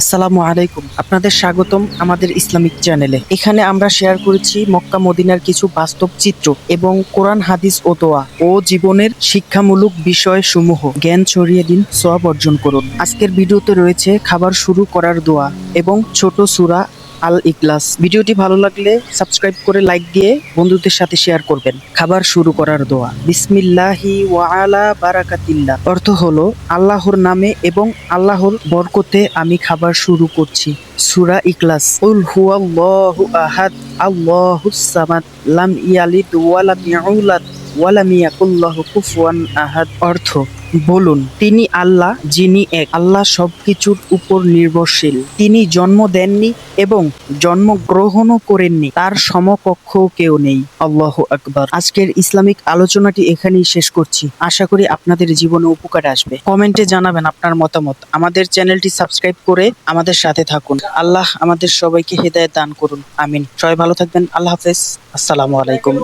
আসসালামু আলাইকুম। আপনাদের স্বাগতম আমাদের ইসলামিক চ্যানেলে। এখানে আমরা শেয়ার করেছি মক্কা মদিনার কিছু বাস্তব চিত্র এবং কোরআন, হাদিস ও দোয়া ও জীবনের শিক্ষামূলক বিষয় সমূহ জ্ঞান ছড়িয়ে দিন সব অর্জন করুন। আজকের ভিডিওতে রয়েছে খাবার শুরু করার দোয়া এবং ছোট সূরা আল ইকলাস ভিডিওটি ভালো লাগলে সাবস্ক্রাইব করে লাইক দিয়ে বন্ধুদের সাথে শেয়ার করবেন। খাবার শুরু করার দোয়া। বিসমিল্লাহি ওয়া আলা বারাকাতিল্লাহ। অর্থ হলো, আল্লাহর নামে এবং আল্লাহর বরকতে আমি খাবার শুরু করছি। সূরা ইকলাস উল হুয়াল্লাহু আহাদ, আল্লাহুস সামাদ, লাম ইয়ালিদ ওয়া লাম ইউলাদ ওয়া লাম ইয়াকুল্লাহু কুফুয়ান আহাদ। অর্থ, বলুন, তিনি আল্লাহ, যিনি এক। আল্লাহ সবকিছুর উপর নির্ভরশীল। তিনি জন্ম দেননি এবং জন্মগ্রহণও করেননি। তার সমকক্ষ কেউ নেই। আল্লাহ আকবার। আজকের ইসলামিক আলোচনাটি এখানেই শেষ করছি। আশা করি আপনাদের জীবনে উপকারে আসবে। কমেন্টে জানাবেন আপনার মতামত। আমাদের চ্যানেলটি সাবস্ক্রাইব করে আমাদের সাথে থাকুন। আল্লাহ আমাদের সবাইকে হেদায়েত দান করুন। আমিন। সবাই ভালো থাকবেন। আল্লাহ হাফেজ। আসসালামু আলাইকুম।